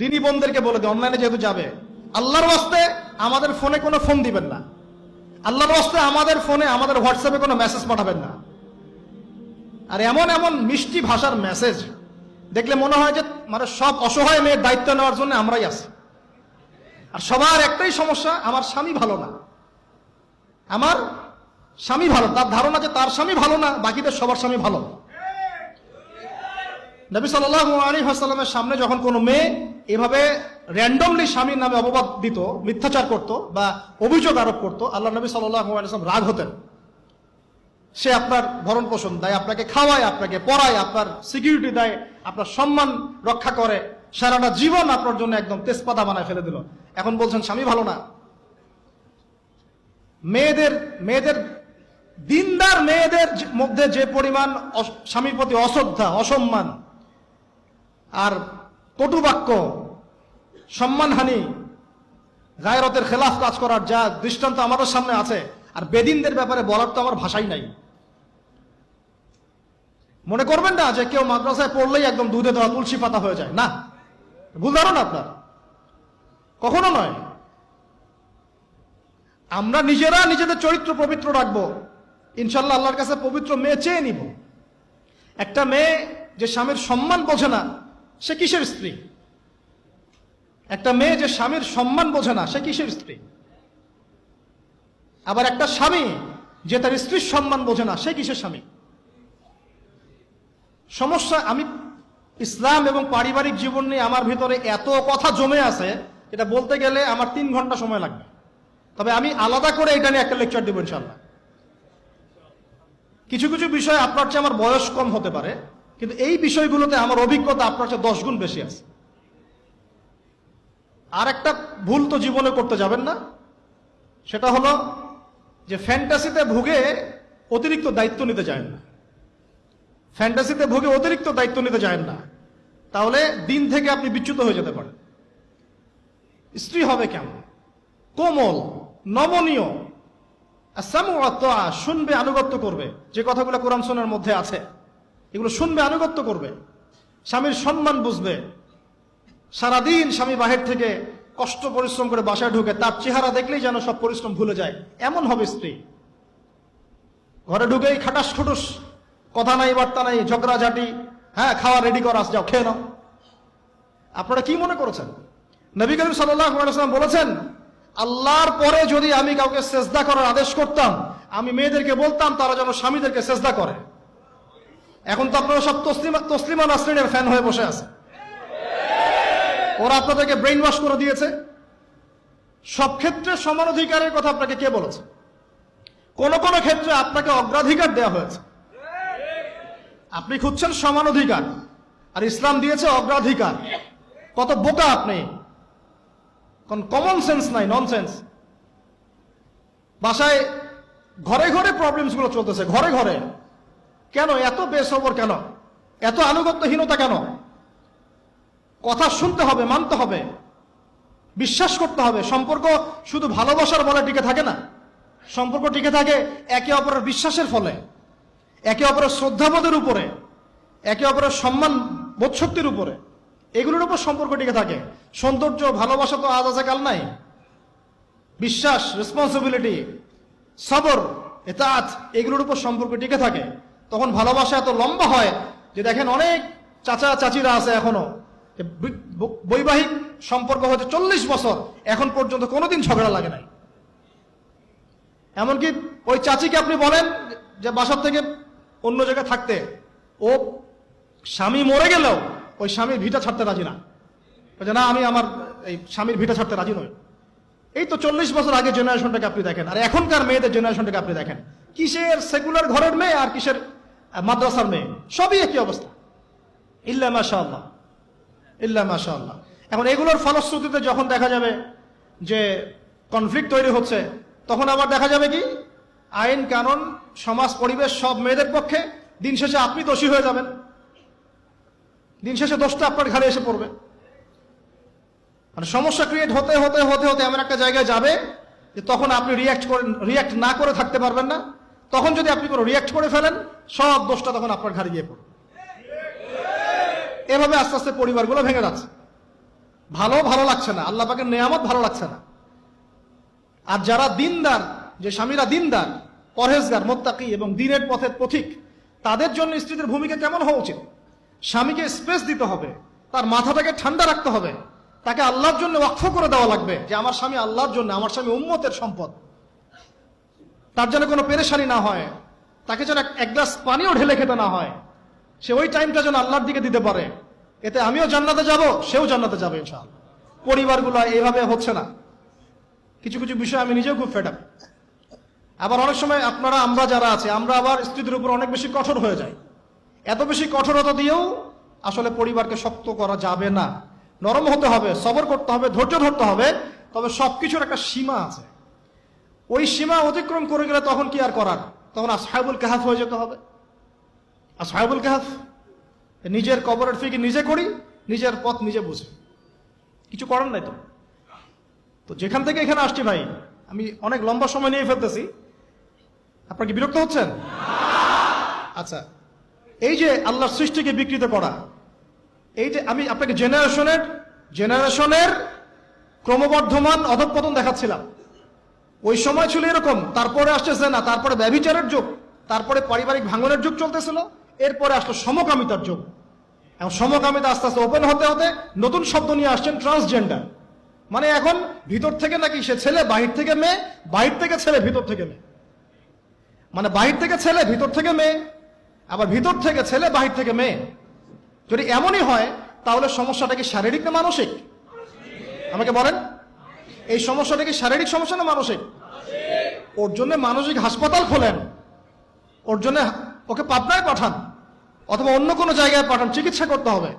দিনী বোনদেরকে বলে দিই, অনলাইনে যেহেতু যাবে, আল্লাহর ওয়াস্তে আমাদের ফোনে কোনো ফোন দিবেন না। আল্লাহর ওয়াস্তে আমাদের ফোনে, আমাদের হোয়াটসঅ্যাপে কোনো মেসেজ পাঠাবেন না। আর এমন এমন মিষ্টি ভাষার মেসেজ, দেখলে মনে হয় যে মানে সব অসহায় মেয়ের দায়িত্ব নেওয়ার জন্য আমরাই আছি। আর সবার একটাই সমস্যা, আমার স্বামী ভালো না। আমার স্বামী ভালো, তার ধারণা যে তার স্বামী ভালো না, বাকিদের সবার স্বামী ভালো। নবী সাল্লাহ আলী সামনে যখন কোনো মেয়ে এভাবে র্যান্ডমলি স্বামীর নামে অপবাদ দিত, মিথ্যাচার করত বা অভিযোগ আরোপ করত, আল্লাহ নবী সাল্লাহ আলিয়াল্লাম রাগ হতেন। সে আপনার ভরণ পোষণ দেয়, আপনাকে খাওয়ায়, আপনাকে পড়ায়, আপনার সিকিউরিটি দেয়, আপনার সম্মান রক্ষা করে, সারাটা জীবন আপনার জন্য একদম তেজপাতা বানায় ফেলে দিল। এখন বলছেন, স্বামী ভালো না। মেয়েদের মেয়েদের, দিনদার মেয়েদের মধ্যে যে পরিমাণ স্বামীর প্রতি অশ্রদ্ধা, অসম্মান আর কটুবাক্য সম্মানহানি, গায়রতের খেলাফ কাজ করার যা দৃষ্টান্ত আমাদের সামনে আছে, আর বেদিনদের ব্যাপারে বলার তো আমার ভাষাই নাই। মনে করবেন না যে কেউ মাদ্রাসায় পড়লেই একদম দুধে দেওয়া তুলসী পাতা হয়ে যায়। না, ভুল ধারণা আপনার। কখনো নয়। আমরা নিজেরা নিজেদের চরিত্র পবিত্র রাখব। ইনশাল্লাহ আল্লাহর কাছে পবিত্র মেয়ে চেয়ে নিব। একটা মেয়ে যে স্বামীর সম্মান বোঝে না সে কিসের স্ত্রী? একটা মেয়ে যে স্বামীর সম্মান বোঝে না, সে কিসের স্ত্রী? আবার একটা স্বামী যে তার স্ত্রীর সম্মান বোঝে না, সে কিসের স্বামী? সমস্যা, আমি ইসলাম এবং পারিবারিক জীবন নিয়ে আমার ভিতরে এত কথা জমে আছে, এটা বলতে গেলে আমার তিন ঘণ্টা সময় লাগবে। তবে আমি আলাদা করে এটা নিয়ে একটা লেকচার দেবো ইনশাল্লাহ কিছু কিছু বিষয় আপনার চেয়ে আমার বয়স কম হতে পারে। কিন্তু এই বিষয়গুলোতে আমার অভিজ্ঞতা আপনার চেয়ে দশ গুণ বেশি আছে। আর একটা ভুল তো জীবনে করতে যাবেন না। সেটা হলো যে ফ্যান্টাসিতে ভুগে অতিরিক্ত দায়িত্ব নিতে যায় না। ফ্যান্টাসিতে ভুগে অতিরিক্ত দায়িত্ব নিতে যায় না। তাহলে দিন থেকে আপনি বিচ্যুত হয়ে যেতে পারেন। স্ত্রী হবে কেমন? কোমল, নমনীয়। শুনবে, আনুগত্য করবে। যে কথাগুলো কোরআন শোনার মধ্যে আছে। এগুলো শুনবে, আনুগত্য করবে। স্বামীর সম্মান বুঝবে। সারাদিন স্বামী বাহির থেকে কষ্ট, পরিশ্রম করে বাসায় ঢুকে তার চেহারা দেখলেই যেন সব পরিশ্রম ভুলে যায়। এমন হবে স্ত্রী। ঘরে ঢুকেই খাটাস খুটুস, কথা নাই, বার্তা নাই ঝগড়াঝাটি হ্যাঁ খাওয়া রেডি করা যাও, খেয়ে নাও। আপনারা কি মনে করেছেন? নবী করিম সাল্লাম বলেছেন, আল্লাহর পরে যদি আমি কাউকে সেজদা করার আদেশ করতাম, আমি মেয়েদেরকে বলতাম, তারা যেন স্বামীদেরকে সেজদা করে। এখন তো আপনারা সব তসলিমা তসলিমা নাসরিনের ফ্যান হয়ে বসে আছে। ওরা আপনাদেরকে ব্রেইন ওয়াশ করে দিয়েছে। সব ক্ষেত্রে সমান অধিকারের কথা আপনাকে কে বলেছে? কোন কোন ক্ষেত্রে আপনাকে অগ্রাধিকার দেওয়া হয়েছে। আপনি খুঁজছেন সমান অধিকার আর ইসলাম দিয়েছে অগ্রাধিকার। কত বোকা আপনি। কোন কমন সেন্স নাই ননসেন্স বাসায় ঘরে ঘরে প্রবলেমসগুলো চলতেছে, ঘরে ঘরে। কেন? এত বেসবর কেন? এত আনুগত্যহীনতা কেন? কথা শুনতে হবে, মানতে হবে, বিশ্বাস করতে হবে। সম্পর্ক শুধু ভালোবাসার বলে টিকে থাকে না। সম্পর্ক টিকে থাকে একে অপরের বিশ্বাসের ফলে, একে অপরের শ্রদ্ধাবোধের উপরে, একে অপরের সম্মান বোধশক্তির উপরে। এগুলোর উপর সম্পর্ক টিকে থাকে। সৌন্দর্য, ভালোবাসা তো আজ আছে, কাল নাই। বিশ্বাস রেসপন্সিবিলিটি সবর এতাত এগুলোর উপর সম্পর্ক টিকে থাকে। তখন ভালোবাসা এত লম্বা হয় যে দেখেন অনেক চাচা চাচিরা আছে এখনও। বৈবাহিক সম্পর্ক হচ্ছে চল্লিশ বছর, এখন পর্যন্ত কোনোদিন ঝগড়া লাগে নাই। এমনকি ওই চাচিকে আপনি বলেন যে বাসার থেকে অন্য জায়গায় থাকতে, ও স্বামী মরে গেলেও ওই স্বামীর ভিটা ছাড়তে রাজি না। বলছে না, আমি আমার এই স্বামীর ভিটা ছাড়তে রাজি নই। এই তো চল্লিশ বছর আগে জেনারেশনটাকে আপনি দেখেন, আর এখনকার মেয়েদের জেনারেশনটাকে আপনি দেখেন। কিসের সেকুলার ঘরের মেয়ে আর কিসের মাদ্রাসার মেয়ে, সবই একই অবস্থা। ইল্লা মাশা আল্লাহ ইল্লা মাশা আল্লাহ এখন এগুলোর ফলশ্রুতিতে যখন দেখা যাবে যে কনফ্লিক্ট তৈরি হচ্ছে, তখন আবার দেখা যাবে কি? আইন, কানুন, সমাজ, পরিবেশ, সব মেয়েদের পক্ষে দিন শেষে আপনি দোষী হয়ে যাবেন। দিন শেষে দোষটা আপনার ঘাড়ে এসে পড়বে। মানে সমস্যা ক্রিয়েট হতে হতে হতে হতে এমন একটা জায়গায় যাবে যে তখন আপনি রিয়াক্ট করেন রিয়াক্ট না করে থাকতে পারবেন না। তখন যদি আপনি কোনো রিয়াক্ট করে ফেলেন, সব দোষটা তখন আপনার ঘাড়ে গিয়ে পড়বে। এভাবে আস্তে আস্তে পরিবারগুলো ভেঙে যাচ্ছে। ভালো ভালো লাগছে না। আল্লাহ পাকের নেয়ামত ভালো লাগছে না। আর যারা দিনদার, যে স্বামীরা দিনদার, পরহেজগার, মোত্তাকি এবং দিনের পথের পথিক, তাদের জন্য স্ত্রীদের ভূমিকা কেমন হওয়া উচিত? স্বামীকে স্পেস দিতে হবে, তার মাথাটাকে ঠান্ডা রাখতে হবে, তাকে আল্লাহর জন্য ওয়াকফ করে দেওয়া লাগবে যে, আমার স্বামী আল্লাহর জন্য, আমার স্বামী উম্মতের সম্পদ। তার যেন কোনো পেরেশানি না হয়, তাকে যেন এক- গ্লাস পানিও ঢেলে খেতে না হয়, সে ওই টাইমটা যেন আল্লাহর দিকে দিতে পারে। এতে আমিও জান্নাতে যাব, সেও জান্নাতে যাবে ইনশাআল্লাহ। পরিবারগুলো এইভাবে হচ্ছে না। কিছু কিছু বিষয় আমি নিজেও খুব ফেড আবার অনেক সময় আপনারা, আমরা যারা আছে, আমরা আবার স্ত্রীদের উপর অনেক বেশি কঠোর হয়ে যাই। এত বেশি কঠোরতা দিয়েও আসলে পরিবারকে শক্ত করা যাবে না। নরম হতে হবে, সবর করতে হবে, ধৈর্য ধরতে হবে, তবে সবকিছুর একটা সীমা আছে। ওই সীমা অতিক্রম করে গেলে তখন কি আর করার? তখন আসহাবুল কাহাফ হয়ে যেতে হবে। আসহাবুল কাহাফ, নিজের কবরের ফিকে নিজে করি, নিজের পথ নিজে বুঝি। কিছু করার নাই তো? তো যেখান থেকে এখানে আসছি ভাই, আমি অনেক লম্বা সময় নিয়ে ফেলতেছি। আপনার কি বিরক্ত হচ্ছেন? আচ্ছা এই যে আল্লাহর সৃষ্টিকে বিকৃত করা, এই যে আমি আপনাকে জেনারেশনের জেনারেশনের ক্রমবর্ধমান অধঃপতন দেখাচ্ছিলাম। ওই সময় ছিল এরকম, তারপরে আসতেছে না, তারপরে ব্যভিচারের যুগ, তারপরে পারিবারিক ভাঙনের যুগ চলতেছিল, এরপরে আসলো সমকামিতার যুগ। এবং সমকামিতা আস্তে আস্তে ওপেন হতে হতে নতুন শব্দ নিয়ে আসছেন ট্রান্সজেন্ডার মানে এখন ভিতর থেকে নাকি সে ছেলে, বাহির থেকে মেয়ে, বাহির থেকে ছেলে, ভিতর থেকে মেয়ে। মানে বাহির থেকে ছেলে, ভিতর থেকে মেয়ে, আবার ভিতর থেকে ছেলে, বাহির থেকে মেয়ে। যদি এমনই হয়, তাহলে সমস্যাটা কি শারীরিক না মানসিক? আমাকে বলেন। এই সমস্যাটা কি শারীরিক সমস্যা না মানসিক? ওর জন্য মানসিক হাসপাতাল খোলেন। ওর জন্য ওকে পাবনায় পাঠান, অথবা অন্য কোনো জায়গায় পাঠান, চিকিৎসা করতে হবে।